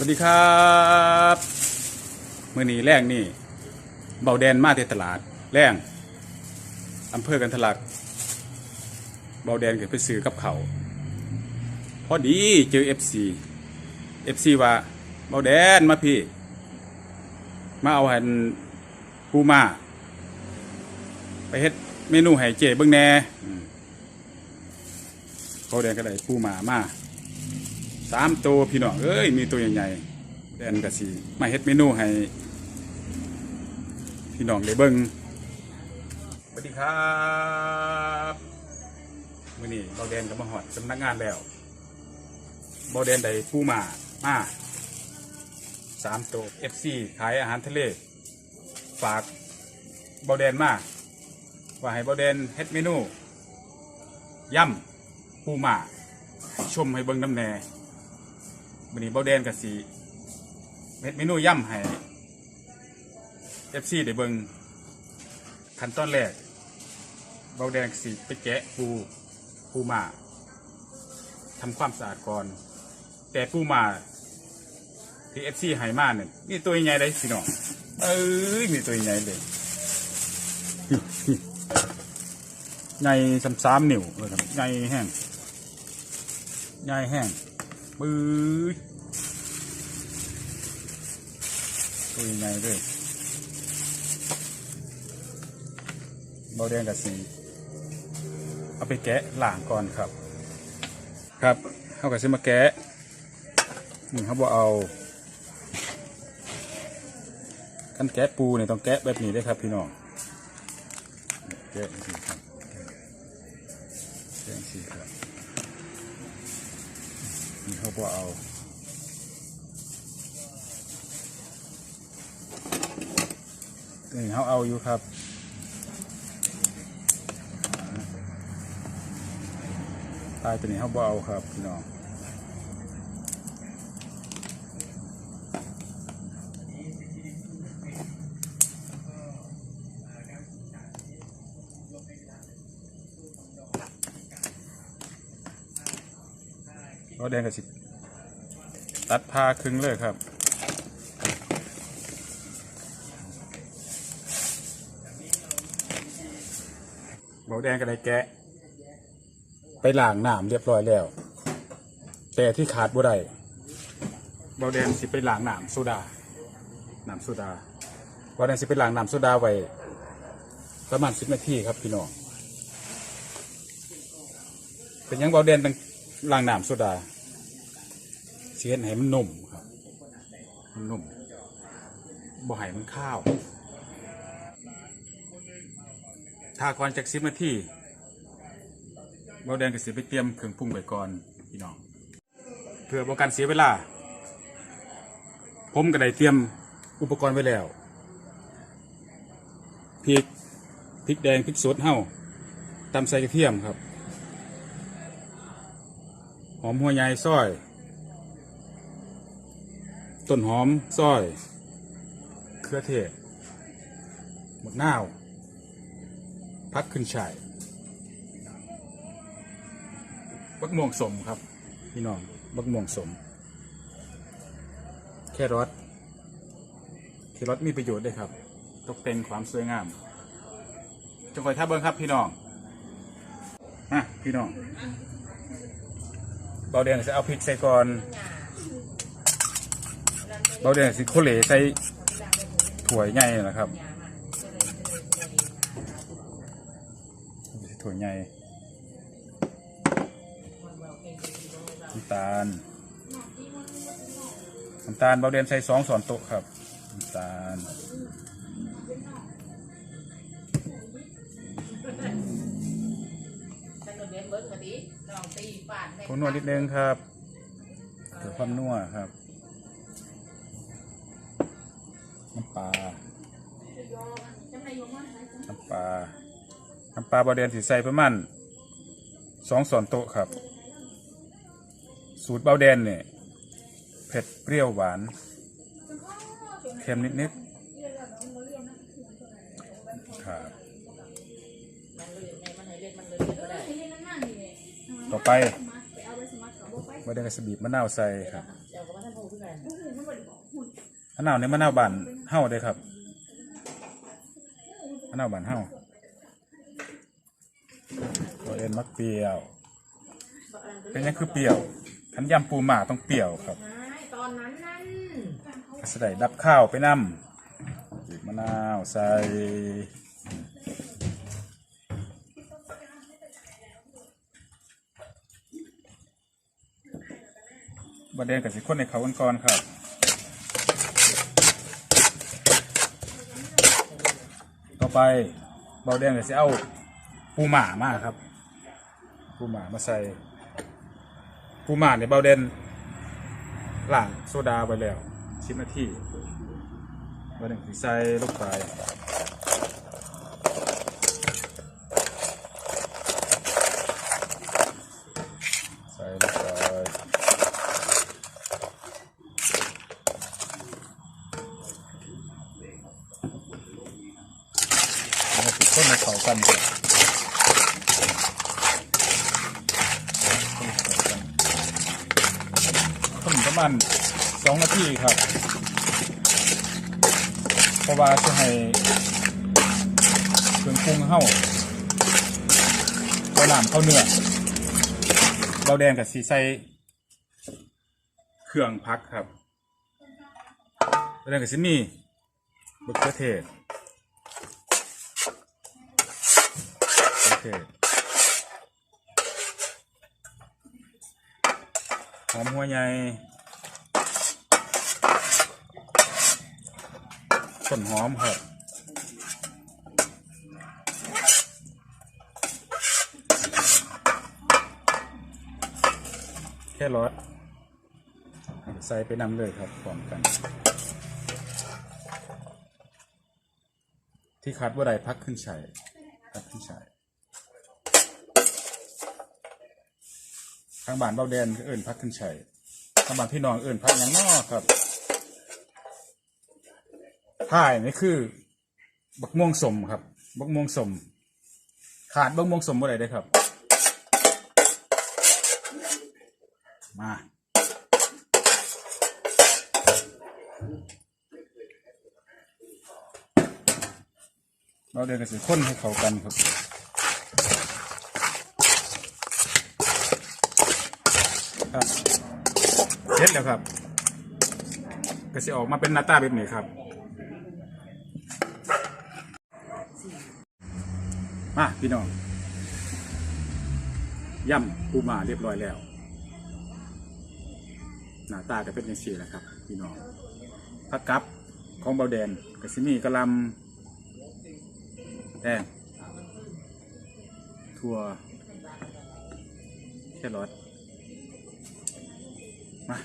สวัสดีครับมื่อนี้แรงนี่เบาแดนมาที่ตลาดแรงอำเภอกันทลักเบาแดนเกิดไปซื้อกับเขาพอดีเจอเอฟซีเอฟซีว่าเบาแดนมาพี่ มาเอาหันปูมา ไปเฮ็ดเมนูให้เจเบิ่งแน่เบาแดนก็ได้ปูมามา สามตัวพี่น้องเอ้ยมีตัวใหญ่ๆแดนกะสีมาเฮ็ดเมนูให้ พี่น้องได้เบิ่งสวัสดีครับมื้อนี้บาแดนก็มาฮอดสำนักงานแล้วบาแดนได้ปูมามาสามตัว FC ขายอาหารทะเล ฝากบาแดนมาว่าให้บาแดนเฮ็ดเมนูย่ำปูมาชมให้เบิ่งน้ำแหน่ วันนี้เบาแดนกับสีเม็ดเมนูย่ำให้เอฟซีได้เบิงขั้นตอนแรกเบาแดงกับสีไปแกะปูปูมาทำความสะอาดก่อน แต่ปูมาที่เอฟซีให้มาเนี่ยนี่ตัวใหญ่เลยพี่น้องเอ้ยมีตัวใหญ่เลยใหญ่สามสามนิ้วเลยครับใหญ่แห้งใหญ่แห้งปื้ย ตัวยังไงด้วยเบาแดงกับสีเอาไปแกะหล้างก่อนครับ ครับเขากับซื้อมาแกะนี่เขาบอกเอากันแกะปูเนี่ยต้องแกะแบบนี้ด้วยครับพี่น้องแกะสิครับแกะสิครับนี่เขาบอกเอา นี่เขาเอาอยู่ครับตายตัวนี้เขาบอกเอาครับพี่น้องรถแดงกับสิตัดพาครึ่งเลยครับ เบาแดงก็ได้แกะ ไปล้างน้ำเรียบร้อยแล้ว แต่ที่ขาดบ่ได้เบาแดงสิไปล้างน้ำโซดาน้ำโซดาเบาแดงสิไปล้างน้ำโซดาไว้ประมาณสิบนาทีครับพี่น้องเป็นยังเบาแดงต้องล้างน้ำโซดาเสียนให้มันนุ่มครับมันนุ่มบ่ให้มันข้าว ถ้าก่อนจากสิบนาทีเบาแดงก็สิไปเตรียมเครื่องปรุงไว้ก่อนพี่น้อง เพื่อบ่การเสียเวลา ผมก็ได้เตรียมอุปกรณ์ไว้แล้วพริกพริกแดงพริกสดเฮ้าตำใส่กระเทียมครับ หอมหัวใหญ่ซอย ต้นหอมซอย เครือเทศหมดหน้าว พักขึ้นฉ่ายบักม่วงสมครับ พี่น้องบักม่วงสม แครอทแครอทมีประโยชน์ด้วยครับ ตกแต่งความสวยงามจงคอยท่าเบิ้งครับพี่น้องอะพี่น้องเบาแดงจะเอาพริกใส่ก่อนเบาแดงสิโคเลใส่ถั่วใหญ่นะครับ ถั่วใหญ่น้ำตาลน้ำตาลเบาแดงใส่สองส่วนโต๊ะครับน้ำตาลฉันโดนเลี้ยงเบิร์ดกะดิลองตีปาดให้ผงนวดนิดนึงครับเพื่อความนัวครับน้ำปลาน้ำปลา น้ำปลาบาเดนสีใส่ประมาณสองส่วนโต๊ะครับ สูตรเบาแดนเนี่ยเผ็ดเปรี้ยวหวานเค็มนิดๆครับมันเลยไงมันให้เล่นมันเลยก็ได้ต่อไปบาเดนก็สบีบมะนาวใส่ครับมะนาวเนี่ยมะนาวบานเห่าเลยครับมะนาวบานเห่าว เอ็นมักเปรี้ยวเป็นยังคือเปรี้ยวขันยำปูหมาต้องเปรี้ยวครับตอนนั้นนั่นก็สได้ดับข้าวไปนำบีบมะนาวใส่บะเดนกับสิคนในเขากันก่อนครับต่อไปเบาแดงก็สิเอาปูหมามาครับ ปูหมามาใส่ปูหมาเนี่ยเบาแดนหล้างโซดาไปแล้วสิบนาทีเบาแดงสิใส่ลูกไปใส่ลูกไปแล้วก็ต้นในเขากันก่อนต้ นประมาณสองนาทีครับ เพราะว่าจะให้เครื่องปรุงเข้าเอาน้ำเข้าเนื้อเราแดงกับสีใสเครื่องพักครับเราแดงกับสีมีบะเขือเทศโอเค หอมหัวใหญ่ต้นหอมครับแค่รสใส่ไปนำเลยครับพร้อมกัน ที่คัดว่าใดพักขึ้นชัยพักขึ้นชั ทางบ้านเบาแดนเอิญพักขึ้นชัยทางบ้านพี่น้องเอิญพักยังนอครับท่ายนี่คือ บักม่วงสมครับ บักม่วงสม ขาดบักม่วงสมบ่ได้เลยครับ มาเราเดินกันสิคนให้เข้ากันครับ ครับเสร็จแล้วครับก็จะออกมาเป็นหน้าตาแบบนี้ครับ มาพี่น้องย่ำปูมาเรียบร้อยแล้ว หน้าตาจะเป็นอย่างนี้แหละครับ พี่น้องผักกับของเบาแดงกระสิมีกระลำแดงถั่วแครอท มา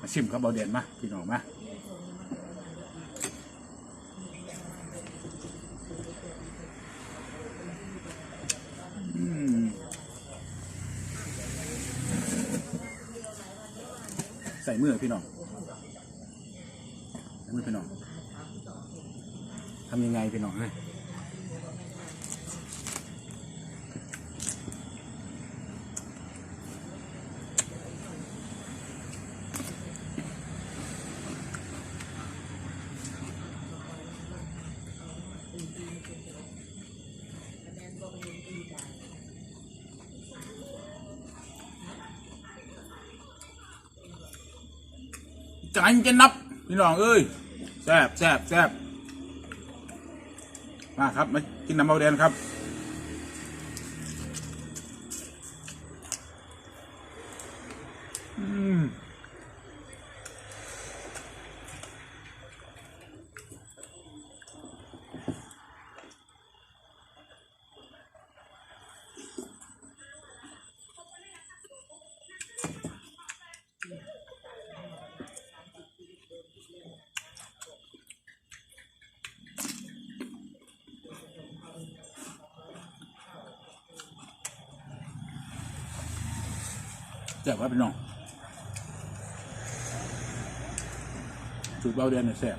มาชิมครับเบาเด่นมาพี่น้องมาใส่มือพี่น้องใส่มือพี่น้องทำยังไงพี่น้องเฮ้ย จันจะนับ พี่น้องเอ้ยแซบแซบแซบมาครับมากินน้ำเบาแดนครับ ซ่บครับพี่น้องสูตรเบาแดนเนี่ยแซ่บ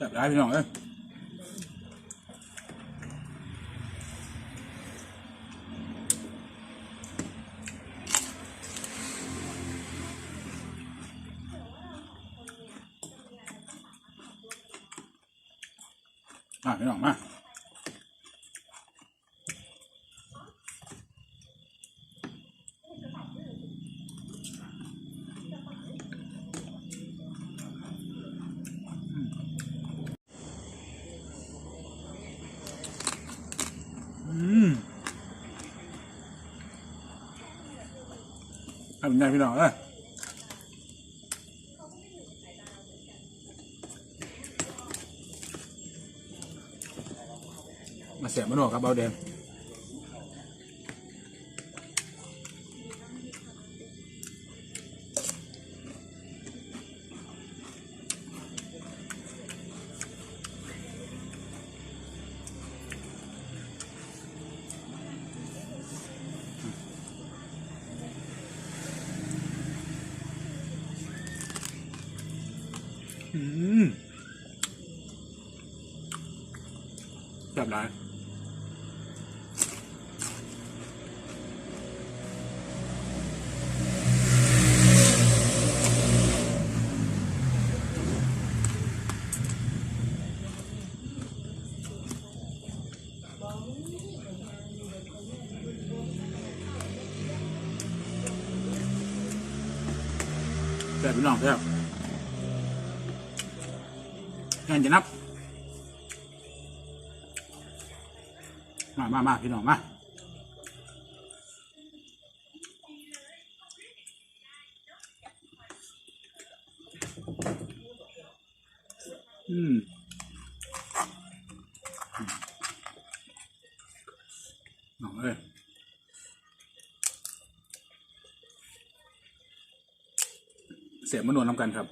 จับได้พี่น้องเอ้ยอะพี่น้องมา ทำยังไงพี่น้องเอ้ยมาเสียบมันออกครับเบาเดน อืมจับได้แบบพี่น้องแซ่บ งานจะนับ มามามาพี่น้องมาอืมน้องเอ้ยเสียบมานวลน้ำกันครับ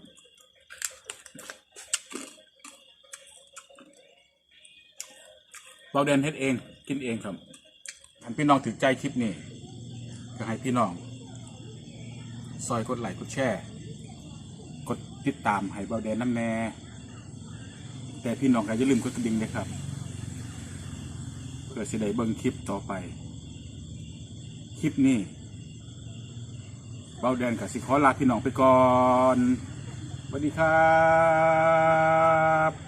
เราเดนเฮ็ดเองกินเองครับอันพี่น้องถือใจคลิปนี้ก็ให้พี่น้อง ซอยกดไลค์กดแชร์กดติดตามให้เบาแดนน้ำแน่แต่พี่น้องก็อย่าลืมกดกระดิ่งเลยครับ เพื่อสิได้เบิ่งคลิปต่อไป คลิปนี้เบาแดนกับสิขอลาพี่น้องไปก่อนสวัสดีครับ